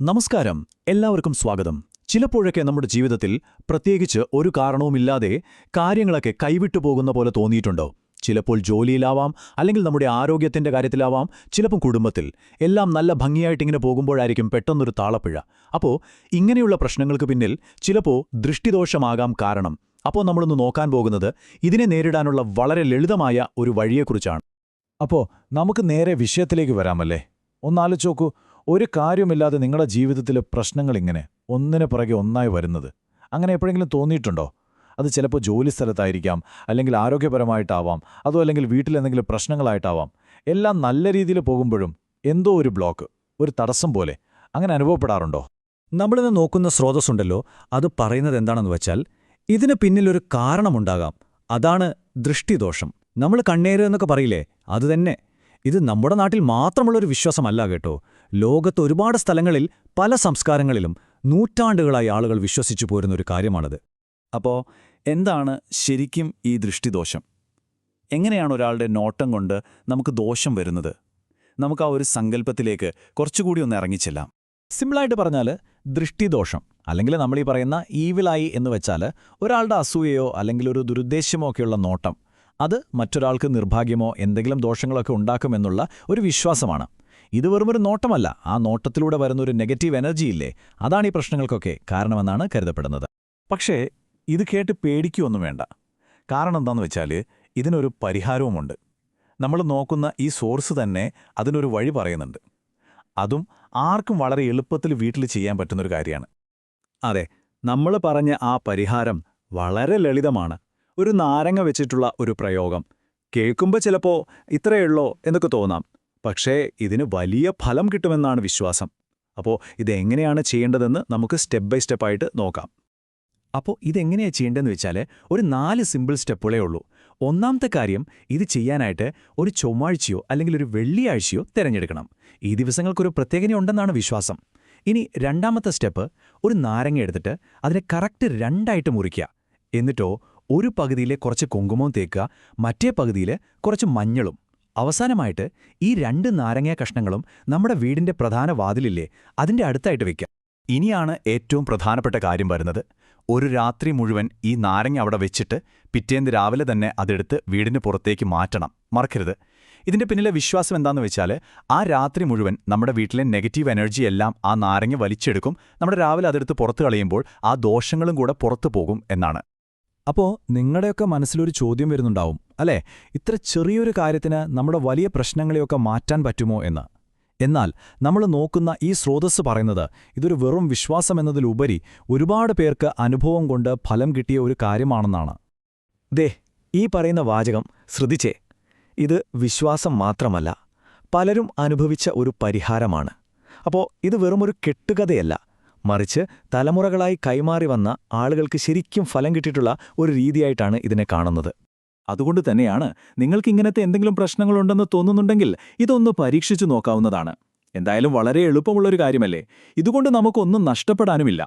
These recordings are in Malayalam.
നമസ്കാരം. എല്ലാവർക്കും സ്വാഗതം. ചിലപ്പോഴൊക്കെ നമ്മുടെ ജീവിതത്തിൽ പ്രത്യേകിച്ച് ഒരു കാരണവുമില്ലാതെ കാര്യങ്ങളൊക്കെ കൈവിട്ടു പോകുന്ന പോലെ തോന്നിയിട്ടുണ്ടോ? ചിലപ്പോൾ ജോലിയിലാവാം അല്ലെങ്കിൽ നമ്മുടെ ആരോഗ്യത്തിന്റെ കാര്യത്തിലാവാം ചിലപ്പോൾ കുടുംബത്തിൽ. എല്ലാം നല്ല ഭംഗിയായിട്ടിങ്ങനെ പോകുമ്പോഴായിരിക്കും പെട്ടെന്നൊരു താളപ്പിഴ. അപ്പോൾ ഇങ്ങനെയുള്ള പ്രശ്നങ്ങൾക്ക് പിന്നിൽ ചിലപ്പോൾ ദൃഷ്ടിദോഷമാകാം കാരണം. അപ്പോൾ നമ്മളൊന്ന് നോക്കാൻ പോകുന്നത് ഇതിനെ നേരിടാനുള്ള വളരെ ലളിതമായ ഒരു വഴിയെക്കുറിച്ചാണ്. അപ്പോൾ നമുക്ക് നേരെ വിഷയത്തിലേക്ക് വരാമല്ലേ? ഒന്നാലോചിച്ച് ഒരു കാര്യമില്ലാതെ നിങ്ങളുടെ ജീവിതത്തിലെ പ്രശ്നങ്ങൾ ഇങ്ങനെ ഒന്നിന് പുറകെ ഒന്നായി വരുന്നത് അങ്ങനെ എപ്പോഴെങ്കിലും തോന്നിയിട്ടുണ്ടോ? അത് ചിലപ്പോൾ ജോലി സ്ഥലത്തായിരിക്കാം അല്ലെങ്കിൽ ആരോഗ്യപരമായിട്ടാവാം അതോ അല്ലെങ്കിൽ വീട്ടിലെന്തെങ്കിലും പ്രശ്നങ്ങളായിട്ടാവാം. എല്ലാം നല്ല രീതിയിൽ പോകുമ്പോഴും എന്തോ ഒരു ബ്ലോക്ക് ഒരു തടസ്സം പോലെ അങ്ങനെ അനുഭവപ്പെടാറുണ്ടോ? നമ്മളിന്ന് നോക്കുന്ന സ്രോതസ്സുണ്ടല്ലോ അത് പറയുന്നത് എന്താണെന്ന് വെച്ചാൽ ഇതിന് പിന്നിലൊരു കാരണമുണ്ടാകാം. അതാണ് ദൃഷ്ടിദോഷം. നമ്മൾ കണ്ണേര് എന്നൊക്കെ പറയില്ലേ? അതുതന്നെ ഇത് നമ്മുടെ നാട്ടിൽ മാത്രമുള്ളൊരു വിശ്വാസമല്ല കേട്ടോ. ലോകത്ത് ഒരുപാട് സ്ഥലങ്ങളിൽ പല സംസ്കാരങ്ങളിലും നൂറ്റാണ്ടുകളായി ആളുകൾ വിശ്വസിച്ചു പോരുന്ന ഒരു കാര്യമാണത്. അപ്പോ എന്താണ് ശരിക്കും ഈ ദൃഷ്ടിദോഷം? എങ്ങനെയാണ് ഒരാളുടെ നോട്ടം കൊണ്ട് നമുക്ക് ദോഷം വരുന്നത്? നമുക്ക് ആ ഒരു സങ്കല്പത്തിലേക്ക് കുറച്ചുകൂടി ഒന്ന് ഇറങ്ങിച്ചെല്ലാം സിമ്പിളായിട്ട് പറഞ്ഞാൽ ദൃഷ്ടിദോഷം അല്ലെങ്കിൽ നമ്മൾ ഈ പറയുന്ന ഈവിലായി എന്ന് വെച്ചാൽ ഒരാളുടെ അസൂയയോ അല്ലെങ്കിൽ ഒരു ദുരുദ്ദേശ്യമോ ഒക്കെയുള്ള നോട്ടം അത് മറ്റൊരാൾക്ക് നിർഭാഗ്യമോ എന്തെങ്കിലും ദോഷങ്ങളൊക്കെ ഉണ്ടാക്കുമെന്നുള്ള ഒരു വിശ്വാസമാണ്. ഇത് വെറുമൊരു നോട്ടമല്ല. ആ നോട്ടത്തിലൂടെ വരുന്ന ഒരു നെഗറ്റീവ് എനർജി ഇല്ലേ? അതാണ് ഈ പ്രശ്നങ്ങൾക്കൊക്കെ കാരണമെന്നാണ് കരുതപ്പെടുന്നത്. പക്ഷേ ഇത് കേട്ട് പേടിക്കുകയൊന്നും വേണ്ട. കാരണം എന്താണെന്ന് വെച്ചാൽ ഇതിനൊരു പരിഹാരവുമുണ്ട്. നമ്മൾ നോക്കുന്ന ഈ സോഴ്സ് തന്നെ അതിനൊരു വഴി പറയുന്നുണ്ട്. അതും ആർക്കും വളരെ എളുപ്പത്തിൽ വീട്ടിൽ ചെയ്യാൻ പറ്റുന്നൊരു കാര്യമാണ്. അതെ നമ്മൾ പറഞ്ഞ ആ പരിഹാരം വളരെ ലളിതമാണ്. ഒരു നാരങ്ങ വെച്ചിട്ടുള്ള ഒരു പ്രയോഗം. കേൾക്കുമ്പോൾ ചിലപ്പോ ഇത്രയുള്ളോ എന്നൊക്കെ തോന്നാം. പക്ഷേ ഇതിന് വലിയ ഫലം കിട്ടുമെന്നാണ് വിശ്വാസം. അപ്പോൾ ഇതെങ്ങനെയാണ് ചെയ്യേണ്ടതെന്ന് നമുക്ക് സ്റ്റെപ്പ് ബൈ സ്റ്റെപ്പായിട്ട് നോക്കാം. അപ്പോൾ ഇതെങ്ങനെയാണ് ചെയ്യേണ്ടതെന്ന് വെച്ചാൽ ഒരു നാല് സിമ്പിൾ സ്റ്റെപ്പുകളേ ഉള്ളൂ ഒന്നാമത്തെ കാര്യം ഇത് ചെയ്യാനായിട്ട് ഒരു ചൊവ്വാഴ്ചയോ അല്ലെങ്കിൽ ഒരു വെള്ളിയാഴ്ചയോ തിരഞ്ഞെടുക്കണം. ഈ ദിവസങ്ങൾക്കൊരു പ്രത്യേകത ഉണ്ടെന്നാണ് വിശ്വാസം. ഇനി രണ്ടാമത്തെ സ്റ്റെപ്പ് ഒരു നാരങ്ങ എടുത്തിട്ട് അതിനെ കറക്റ്റ് രണ്ടായിട്ട് മുറിക്കുക. എന്നിട്ടോ ഒരു പകുതിയിലെ കുറച്ച് കുങ്കുമവും തേക്കുക മറ്റേ പകുതിയിൽ കുറച്ച് മഞ്ഞളും. അവസാനമായിട്ട് ഈ രണ്ട് നാരങ്ങ കഷ്ണങ്ങളും നമ്മുടെ വീടിന്റെ പ്രധാന വാതിലില്ലേ അതിന്റെ അടുത്തായിട്ട് വെക്കാം. ഇനിയാണ് ഏറ്റവും പ്രധാനപ്പെട്ട കാര്യം വരുന്നത്. ഒരു രാത്രി മുഴുവൻ ഈ നാരങ്ങ അവിടെ വെച്ചിട്ട് പിറ്റേന്ന് രാവിലെ തന്നെ അതെടുത്ത് വീടിന് പുറത്തേക്ക് മാറ്റണം. മറക്കരുത്. ഇതിന്റെ പിന്നിലെ വിശ്വാസം എന്താന്ന് വെച്ചാൽ ആ രാത്രി മുഴുവൻ നമ്മുടെ വീട്ടിലെ നെഗറ്റീവ് എനർജി എല്ലാം ആ നാരങ്ങ വലിച്ചെടുക്കും. നമ്മുടെ രാവിലെ അതെടുത്ത് പുറത്തു കളയുമ്പോൾ ആ ദോഷങ്ങളും കൂടെ പുറത്തു പോകും എന്നാണ്. അപ്പോ നിങ്ങളുടെയൊക്കെ മനസ്സിലൊരു ചോദ്യം വരുന്നുണ്ടാവും. അല്ലേ? ഇത്ര ചെറിയൊരു കാര്യത്തിന് നമ്മുടെ വലിയ പ്രശ്നങ്ങളെയൊക്കെ മാറ്റാൻ പറ്റുമോ എന്ന്. എന്നാൽ നമ്മൾ നോക്കുന്ന ഈ സ്രോതസ്സ് പറയുന്നത് ഇതൊരു വെറും വിശ്വാസമെന്നതിലുപരി ഒരുപാട് പേർക്ക് അനുഭവം കൊണ്ട് ഫലം കിട്ടിയ ഒരു കാര്യമാണെന്നാണ്. ദേ ഈ പറയുന്ന വാചകം ശ്രദ്ധിച്ചേ. ഇത് വിശ്വാസം മാത്രമല്ല പലരും അനുഭവിച്ച ഒരു പരിഹാരമാണ്. അപ്പോൾ ഇത് വെറുമൊരു കെട്ടുകഥയല്ല. മറിച്ച് തലമുറകളായി കൈമാറി വന്ന ആളുകൾക്ക് ശരിക്കും ഫലം കിട്ടിയിട്ടുള്ള ഒരു രീതിയായിട്ടാണ് ഇതിനെ കാണുന്നത്. അതുകൊണ്ട് തന്നെയാണ് നിങ്ങൾക്ക് ഇങ്ങനത്തെ എന്തെങ്കിലും പ്രശ്നങ്ങളുണ്ടെന്ന് തോന്നുന്നുണ്ടെങ്കിൽ ഇതൊന്ന് പരീക്ഷിച്ചു നോക്കാവുന്നതാണ്. എന്തായാലും വളരെ എളുപ്പമുള്ളൊരു കാര്യമല്ലേ? ഇതുകൊണ്ട് നമുക്കൊന്നും നഷ്ടപ്പെടാനുമില്ല.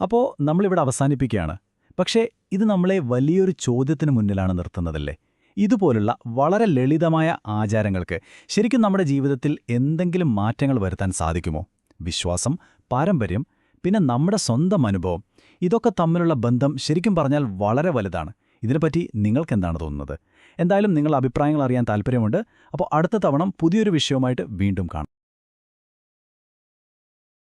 അപ്പോൾ നമ്മളിവിടെ അവസാനിപ്പിക്കുകയാണ്. പക്ഷേ ഇത് നമ്മളെ വലിയൊരു ചോദ്യത്തിന് മുന്നിലാണ് നിർത്തുന്നതല്ലേ? ഇതുപോലുള്ള വളരെ ലളിതമായ ആചാരങ്ങൾക്ക് ശരിക്കും നമ്മുടെ ജീവിതത്തിൽ എന്തെങ്കിലും മാറ്റങ്ങൾ വരുത്താൻ സാധിക്കുമോ? വിശ്വാസം പാരമ്പര്യം പിന്നെ നമ്മുടെ സ്വന്തം അനുഭവം ഇതൊക്കെ തമ്മിലുള്ള ബന്ധം ശരിക്കും പറഞ്ഞാൽ വളരെ വലുതാണ്. ഇതിനെപ്പറ്റി നിങ്ങൾക്കെന്താണ് തോന്നുന്നത്? എന്തായാലും നിങ്ങളുടെ അഭിപ്രായങ്ങൾ അറിയാൻ താല്പര്യമുണ്ട് അപ്പോൾ അടുത്ത തവണ പുതിയൊരു വിഷയവുമായിട്ട് വീണ്ടും കാണാം.